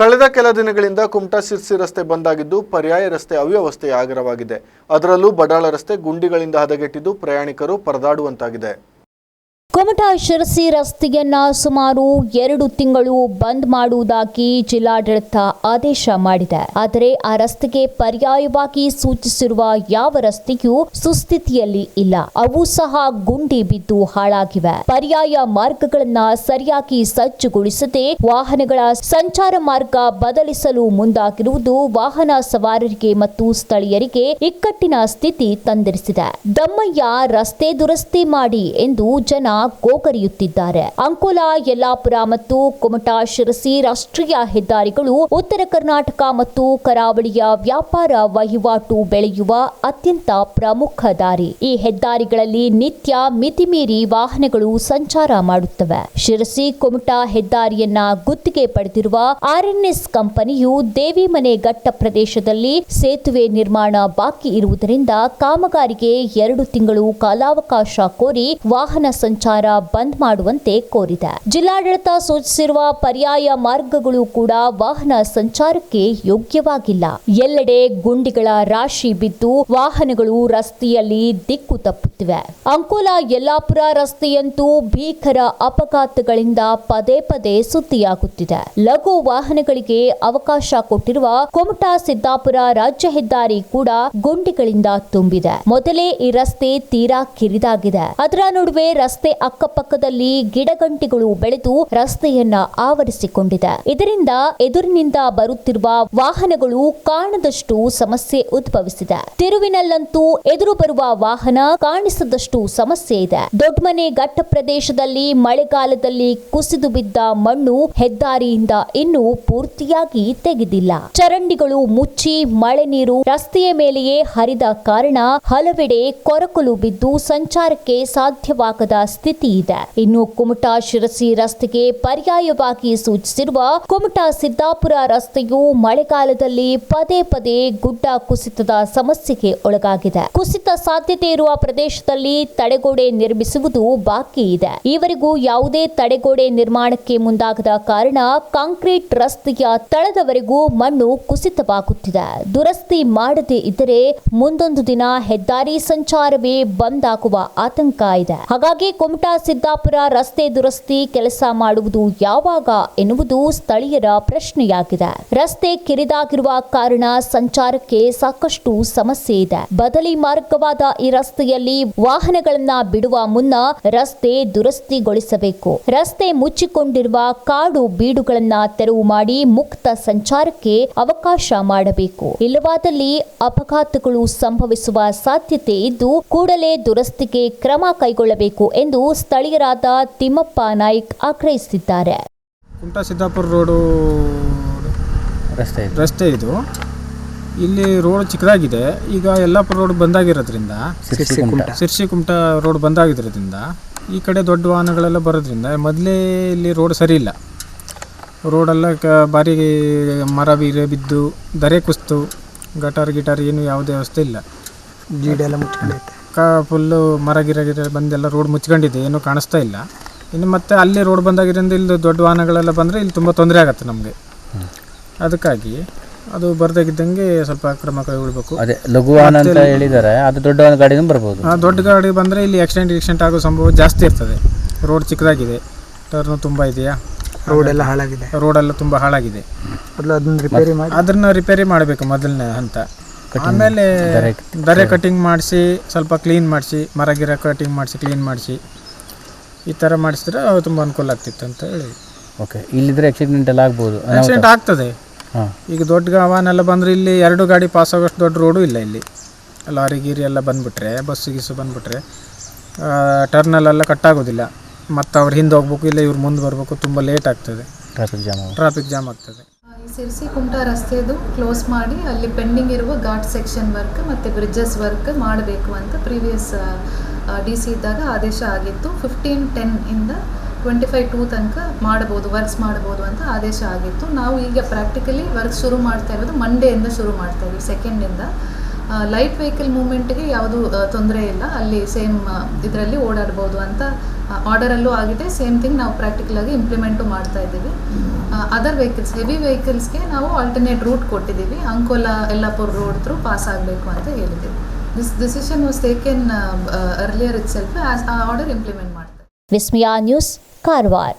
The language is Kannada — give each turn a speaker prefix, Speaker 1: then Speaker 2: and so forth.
Speaker 1: ಕಳೆದ ಕೆಲ ದಿನಗಳಿಂದ ಕುಮಟಾ ಶಿರ್ಸಿ ರಸ್ತೆ ಬಂದಾಗಿದ್ದು ಪರ್ಯಾಯ ರಸ್ತೆ ಅವ್ಯವಸ್ಥೆಯ ಆಗರವಾಗಿದೆ. ಅದರಲ್ಲೂ ಬಡಾಳ ರಸ್ತೆ ಗುಂಡಿಗಳಿಂದ ಹದಗೆಟ್ಟಿದ್ದು ಪ್ರಯಾಣಿಕರು ಪರದಾಡುವಂತಾಗಿದೆ.
Speaker 2: ಕುಮಟಾ ಶಿರಸಿ ರಸ್ತೆಯನ್ನ ಸುಮಾರು ಎರಡು ತಿಂಗಳು ಬಂದ್ ಮಾಡುವುದಾಗಿ ಜಿಲ್ಲಾಡಳಿತ ಆದೇಶ ಮಾಡಿದೆ. ಆದರೆ ಆ ರಸ್ತೆಗೆ ಪರ್ಯಾಯವಾಗಿ ಸೂಚಿಸಿರುವ ಯಾವ ರಸ್ತೆಯೂ ಸುಸ್ಥಿತಿಯಲ್ಲಿ ಇಲ್ಲ. ಅವು ಸಹ ಗುಂಡಿ ಬಿದ್ದು ಹಾಳಾಗಿವೆ. ಪರ್ಯಾಯ ಮಾರ್ಗಗಳನ್ನ ಸರಿಯಾಗಿ ಸಜ್ಜುಗೊಳಿಸದೆ ವಾಹನಗಳ ಸಂಚಾರ ಮಾರ್ಗ ಬದಲಿಸಲು ಮುಂದಾಗಿರುವುದು ವಾಹನ ಸವಾರರಿಗೆ ಮತ್ತು ಸ್ಥಳೀಯರಿಗೆ ಇಕ್ಕಟ್ಟಿನ ಸ್ಥಿತಿ ತಂದಿರಿಸಿದೆ. ದಮ್ಮಯ್ಯ ರಸ್ತೆ ದುರಸ್ತಿ ಮಾಡಿ ಎಂದು ಜನ ಗೋಗರಿಯುತ್ತಿದ್ದಾರೆ ಅಂಕೋಲಾ, ಯಲ್ಲಾಪುರ ಮತ್ತು ಕುಮಟಾ ಶಿರಸಿ ರಾಷ್ಟ್ರೀಯ ಹೆದ್ದಾರಿಗಳು ಉತ್ತರ ಕರ್ನಾಟಕ ಮತ್ತು ಕರಾವಳಿಯ ವ್ಯಾಪಾರ ವಹಿವಾಟು ಬೆಳೆಯುವ ಅತ್ಯಂತ ಪ್ರಮುಖ ದಾರಿ. ಈ ಹೆದ್ದಾರಿಗಳಲ್ಲಿ ನಿತ್ಯ ಮಿತಿಮೀರಿ ವಾಹನಗಳು ಸಂಚಾರ ಮಾಡುತ್ತವೆ. ಶಿರಸಿ, ಕುಮಟಾ ಹೆದ್ದಾರಿಯನ್ನ ಗುತ್ತಿಗೆ ಪಡೆದಿರುವ ಆರ್ಎನ್ಎಸ್ ಕಂಪನಿಯು ದೇವಿಮನೆ ಘಟ್ಟ ಪ್ರದೇಶದಲ್ಲಿ ಸೇತುವೆ ನಿರ್ಮಾಣ ಬಾಕಿ ಇರುವುದರಿಂದ ಕಾಮಗಾರಿಗೆ ಎರಡು ತಿಂಗಳು ಕಾಲಾವಕಾಶ ಕೋರಿ ವಾಹನ ಸಂಚಾರ ಬಂದ್ ಮಾಡುವಂತೆ ಕೋರಿದೆ. ಜಿಲ್ಲಾಡಳಿತ ಸೂಚಿಸಿರುವ ಪರ್ಯಾಯ ಮಾರ್ಗಗಳು ಕೂಡ ವಾಹನ ಸಂಚಾರಕ್ಕೆ ಯೋಗ್ಯವಾಗಿಲ್ಲ. ಎಲ್ಲೆಡೆ ಗುಂಡಿಗಳ ರಾಶಿ ಬಿದ್ದು ವಾಹನಗಳು ರಸ್ತೆಯಲ್ಲಿ ದಿಕ್ಕು ತಪ್ಪುತ್ತಿವೆ. ಅಂಕೋಲ ಯಲ್ಲಾಪುರ ರಸ್ತೆಯಂತೂ ಭೀಕರ ಅಪಘಾತಗಳಿಂದ ಪದೇ ಪದೇ ಸುದ್ದಿಯಾಗುತ್ತಿದೆ. ಲಘು ವಾಹನಗಳಿಗೆ ಅವಕಾಶ ಕೊಟ್ಟಿರುವ ಕುಮಟಾ ಸಿದ್ದಾಪುರ ರಾಜ್ಯ ಹೆದ್ದಾರಿ ಕೂಡ ಗುಂಡಿಗಳಿಂದ ತುಂಬಿದೆ. ಮೊದಲೇ ಈ ರಸ್ತೆ ತೀರಾ ಕಿರಿದಾಗಿದೆ. ಅದರ ನಡುವೆ ರಸ್ತೆ ಅಕ್ಕಪಕ್ಕದಲ್ಲಿ ಗಿಡಗಂಟಿಗಳು ಬೆಳೆದು ರಸ್ತೆಯನ್ನ ಆವರಿಸಿಕೊಂಡಿದೆ. ಇದರಿಂದ ಎದುರಿನಿಂದ ಬರುತ್ತಿರುವ ವಾಹನಗಳು ಕಾಣದಷ್ಟು ಸಮಸ್ಯೆ ಉದ್ಭವಿಸಿದೆ. ತಿರುವಿನಲ್ಲಂತೂ ಎದುರು ಬರುವ ವಾಹನ ಕಾಣಿಸದಷ್ಟು ಸಮಸ್ಯೆ ಇದೆ. ದೊಡ್ಡಮನೆ ಘಟ್ಟ ಪ್ರದೇಶದಲ್ಲಿ ಮಳೆಗಾಲದಲ್ಲಿ ಕುಸಿದು ಬಿದ್ದ ಮಣ್ಣು ಹೆದ್ದಾರಿಯಿಂದ ಇನ್ನೂ ಪೂರ್ತಿಯಾಗಿ ತೆಗೆದಿಲ್ಲ. ಚರಂಡಿಗಳು ಮುಚ್ಚಿ ಮಳೆ ನೀರು ರಸ್ತೆಯ ಮೇಲೆಯೇ ಹರಿದ ಕಾರಣ ಹಲವೆಡೆ ಕೊರಕಲು ಬಿದ್ದು ಸಂಚಾರಕ್ಕೆ ಸಾಧ್ಯವಾಗದ ಸ್ಥಿತಿ ಇದೆ. ಇನ್ನು ಕುಮಟಾ ಶಿರಸಿ ರಸ್ತೆಗೆ ಪರ್ಯಾಯವಾಗಿ ಸೂಚಿಸಿರುವ ಕುಮಟಾ ಸಿದ್ದಾಪುರ ರಸ್ತೆಯು ಮಳೆಗಾಲದಲ್ಲಿ ಪದೇ ಪದೇ ಗುಡ್ಡ ಕುಸಿತದ ಸಮಸ್ಯೆಗೆ ಒಳಗಾಗಿದೆ. ಕುಸಿತ ಸಾಧ್ಯತೆ ಇರುವ ಪ್ರದೇಶದಲ್ಲಿ ತಡೆಗೋಡೆ ನಿರ್ಮಿಸುವುದು ಬಾಕಿ ಇದೆ. ಈವರೆಗೂ ಯಾವುದೇ ತಡೆಗೋಡೆ ನಿರ್ಮಾಣಕ್ಕೆ ಮುಂದಾಗದ ಕಾರಣ ಕಾಂಕ್ರೀಟ್ ರಸ್ತೆಯ ತಳದವರೆಗೂ ಮಣ್ಣು ಕುಸಿತವಾಗುತ್ತಿದೆ. ದುರಸ್ತಿ ಮಾಡದೇ ಇದ್ದರೆ ಮುಂದೊಂದು ದಿನ ಹೆದ್ದಾರಿ ಸಂಚಾರವೇ ಬಂದ್ ಆಗುವ ಆತಂಕ ಇದೆ. ಹಾಗಾಗಿ ಕುಮಟಾ ಸಿದ್ದಾಪುರ ರಸ್ತೆ ದುರಸ್ತಿ ಕೆಲಸ ಮಾಡುವುದು ಯಾವಾಗ ಎನ್ನುವುದು ಸ್ಥಳೀಯರ ಪ್ರಶ್ನೆಯಾಗಿದೆ. ರಸ್ತೆ ಕಿರಿದಾಗಿರುವ ಕಾರಣ ಸಂಚಾರಕ್ಕೆ ಸಾಕಷ್ಟು ಸಮಸ್ಯೆ ಇದೆ. ಬದಲಿ ಮಾರ್ಗವಾದ ಈ ರಸ್ತೆಯಲ್ಲಿ ವಾಹನಗಳನ್ನ ಬಿಡುವ ಮುನ್ನ ರಸ್ತೆ ದುರಸ್ತಿಗೊಳಿಸಬೇಕು. ರಸ್ತೆ ಮುಚ್ಚಿಕೊಂಡಿರುವ ಕಾಡು ಬೀಡುಗಳನ್ನ ತೆರವು ಮಾಡಿ ಮುಕ್ತ ಸಂಚಾರಕ್ಕೆ ಅವಕಾಶ ಮಾಡಬೇಕು. ಇಲ್ಲವಾದಲ್ಲಿ ಅಪಘಾತಗಳು ಸಂಭವಿಸುವ ಸಾಧ್ಯತೆ ಇದ್ದು ಕೂಡಲೇ ದುರಸ್ತಿಗೆ ಕ್ರಮ ಕೈಗೊಳ್ಳಬೇಕು ಎಂದು ಸ್ಥಳೀಯರಾದ ತಿಮ್ಮಪ್ಪ ನಾಯ್ಕ್ ಆಗ್ರಹಿಸಿದ್ದಾರೆ
Speaker 3: ಕುಮಟಾ ಸಿದ್ದಾಪುರ ರೋಡು
Speaker 4: ರಸ್ತೆ ಇದೆ.
Speaker 3: ರಸ್ತೆ ಇದು. ಇಲ್ಲಿ ರೋಡ್ ಚಿಕ್ಕದಾಗಿದೆ. ಈಗ ಯಲ್ಲಾಪುರ ರೋಡ್ ಬಂದಾಗಿರೋದ್ರಿಂದ
Speaker 4: ಸಿರ್ಸಿ ಕುಮಟಾ.
Speaker 3: ರೋಡ್ ಬಂದಾಗಿರೋದ್ರಿಂದ ಈ ಕಡೆ ದೊಡ್ಡ ವಾಹನಗಳೆಲ್ಲ ಬರೋದ್ರಿಂದ ಮೊದಲೇ ಇಲ್ಲಿ ರೋಡ್ ಸರಿ ಇಲ್ಲ. ರೋಡೆಲ್ಲ ಕ ಭಾರಿ ಮರ ಬೀರೆ ಬಿದ್ದು ದರೆ ಕುಸ್ತು ಗಟಾರ್ ಗಿಟಾರ್ ಏನು ಯಾವುದೇ ವ್ಯವಸ್ಥೆ ಇಲ್ಲ.
Speaker 5: ಗೀಡೆಲ್ಲ ಮುಚ್ಕೊಂಡೈತೆ.
Speaker 3: ಕ ಫುಲ್ಲು ಮರ ಗಿರ ಗಿರ ಬಂದೆಲ್ಲ ರೋಡ್ ಮುಚ್ಕೊಂಡಿದೆ ಏನೂ ಕಾಣಿಸ್ತಾ ಇಲ್ಲ. ಇನ್ನು ಮತ್ತೆ ಅಲ್ಲಿ ರೋಡ್ ಬಂದಾಗಿರಿಂದ ಇಲ್ಲಿ ದೊಡ್ಡ ವಾಹನಗಳೆಲ್ಲ ಬಂದರೆ ಇಲ್ಲಿ ತುಂಬ ತೊಂದರೆ ಆಗುತ್ತೆ ನಮಗೆ. ಅದಕ್ಕಾಗಿ ಅದು ಬರ್ದಾಗಿದ್ದಂಗೆ ಸ್ವಲ್ಪ ಕ್ರಮ ಕೈಗೊಳ್ಬೇಕು
Speaker 4: ಅದೇ ಲಘು ವಾಹನ ಅಂತ ಹೇಳಿದ್ದಾರೆ ಅದು ದೊಡ್ಡ ವಾಹನ ಗಾಡಿನೂ ಬರ್ಬೋದು.
Speaker 3: ದೊಡ್ಡ ಗಾಡಿ ಬಂದರೆ ಇಲ್ಲಿ ಆಕ್ಸಿಡೆಂಟ್ ಗಿಕ್ಸಿಡೆಂಟ್ ಆಗೋ ಸಂಭವ ಜಾಸ್ತಿ ಇರ್ತದೆ. ರೋಡ್ ಚಿಕ್ಕದಾಗಿದೆ ಟರ್ನು ತುಂಬ ಇದೆಯಾ?
Speaker 5: ರೋಡ್ ಎಲ್ಲ ಹಾಳಾಗಿದೆ.
Speaker 3: ರೋಡೆಲ್ಲ ತುಂಬ ಹಾಳಾಗಿದೆ.
Speaker 5: ಮೊದಲು ಅದನ್ನ ರಿಪೇರಿ ಮಾಡಿ
Speaker 3: ಅದನ್ನ ರಿಪೇರಿ ಮಾಡಬೇಕು ಮೊದಲನೇ ಹಂತ. ಆಮೇಲೆ ದರೆ ಕಟಿಂಗ್ ಮಾಡಿಸಿ ಸ್ವಲ್ಪ ಕ್ಲೀನ್ ಮಾಡಿಸಿ ಮರ ಗಿರ ಕಟಿಂಗ್ ಮಾಡಿಸಿ ಕ್ಲೀನ್ ಮಾಡಿಸಿ ಈ ಥರ ಮಾಡಿಸಿದ್ರೆ ತುಂಬ ಅನುಕೂಲ ಆಗ್ತಿತ್ತು ಅಂತ ಹೇಳಿ.
Speaker 4: ಓಕೆ ಇಲ್ಲಿದ್ರೆ ಆಕ್ಸಿಡೆಂಟ್ ಎಲ್ಲ ಆಗ್ಬೋದು.
Speaker 3: ಆಕ್ಸಿಡೆಂಟ್ ಆಗ್ತದೆ.
Speaker 4: ಹಾಂ.
Speaker 3: ಈಗ ದೊಡ್ಡ ವಾಹನ ಬಂದರೆ ಇಲ್ಲಿ ಎರಡು ಗಾಡಿ ಪಾಸ್ ಆಗೋಷ್ಟು ದೊಡ್ಡ ರೋಡು ಇಲ್ಲ ಇಲ್ಲಿ. ಲಾರಿ ಗೀರಿ ಎಲ್ಲ ಬಂದುಬಿಟ್ರೆ ಬಸ್ಸು ಗೀಸು ಬಂದುಬಿಟ್ರೆ ಟರ್ನಲ್ಲೆಲ್ಲ ಕಟ್ಟಾಗೋದಿಲ್ಲ ಮತ್ತು ಅವ್ರು ಹಿಂದೆ ಹೋಗ್ಬೇಕು ಇಲ್ಲ ಇವ್ರು ಮುಂದೆ ಬರಬೇಕು ತುಂಬ ಲೇಟ್ ಆಗ್ತದೆ.
Speaker 4: ಟ್ರಾಫಿಕ್ ಜಾಮ್
Speaker 3: ಟ್ರಾಫಿಕ್ ಜಾಮ್ ಆಗ್ತದೆ.
Speaker 6: ಸಿರ್ಸಿ ಕುಮಟಾ ರಸ್ತೆದು ಕ್ಲೋಸ್ ಮಾಡಿ, ಅಲ್ಲಿ ಪೆಂಡಿಂಗ್ ಇರುವ ಘಾಟ್ ಸೆಕ್ಷನ್ ವರ್ಕ್ ಮತ್ತು ಬ್ರಿಡ್ಜಸ್ ವರ್ಕ್ ಮಾಡಬೇಕು ಅಂತ ಪ್ರೀವಿಯಸ್ ಡಿ ಸಿ ಇದ್ದಾಗ ಆದೇಶ ಆಗಿತ್ತು. ಫಿಫ್ಟೀನ್ ಟೆನ್ ಇಂದ ಟ್ವೆಂಟಿ ಫೈವ್ ಟೂ ತನಕ ಮಾಡ್ಬೋದು ವರ್ಕ್ಸ್ ಮಾಡ್ಬೋದು ಅಂತ ಆದೇಶ ಆಗಿತ್ತು. ನಾವು ಈಗ ಪ್ರಾಕ್ಟಿಕಲಿ ವರ್ಕ್ ಶುರು ಮಾಡ್ತಾ ಇರೋದು ಮಂಡೆಯಿಂದ ಶುರು ಮಾಡ್ತಾ ಇದ್ದೀವಿ ಸೆಕೆಂಡಿಂದ ಲೈಟ್ ವೆಹಿಕಲ್ ಮೂಮೆಂಟ್ಗೆ ಯಾವುದು ತೊಂದರೆ ಇಲ್ಲ. ಅಲ್ಲಿ ಸೇಮ್ ಇದರಲ್ಲಿ ಓಡಾಡ್ಬೋದು ಅಂತ ಆರ್ಡರಲ್ಲೂ ಆಗಿದೆ. ಸೇಮ್ ಥಿಂಗ್ ನಾವು ಪ್ರಾಕ್ಟಿಕಲ್ ಆಗಿ ಇಂಪ್ಲಿಮೆಂಟು ಮಾಡ್ತಾ ಇದ್ದೀವಿ. ಅದರ್ ವೆಹಿಕಲ್ಸ್ ಹೆವಿ ವೆಹಿಕಲ್ಸ್ಗೆ ನಾವು ಆಲ್ಟರ್ನೇಟ್ ರೂಟ್ ಕೊಟ್ಟಿದ್ದೀವಿ. Ankola Yellapur road through pass ಆಗಬೇಕು ಅಂತ ಹೇಳಿದ್ದೀವಿ. This decision was taken earlier itself ಆ ಆರ್ಡರ್ ಇಂಪ್ಲಿಮೆಂಟ್ ಮಾಡ್ತಾರೆ
Speaker 2: ವಿಸ್ಮಿಯಾ ನ್ಯೂಸ್ ಕಾರವಾರ.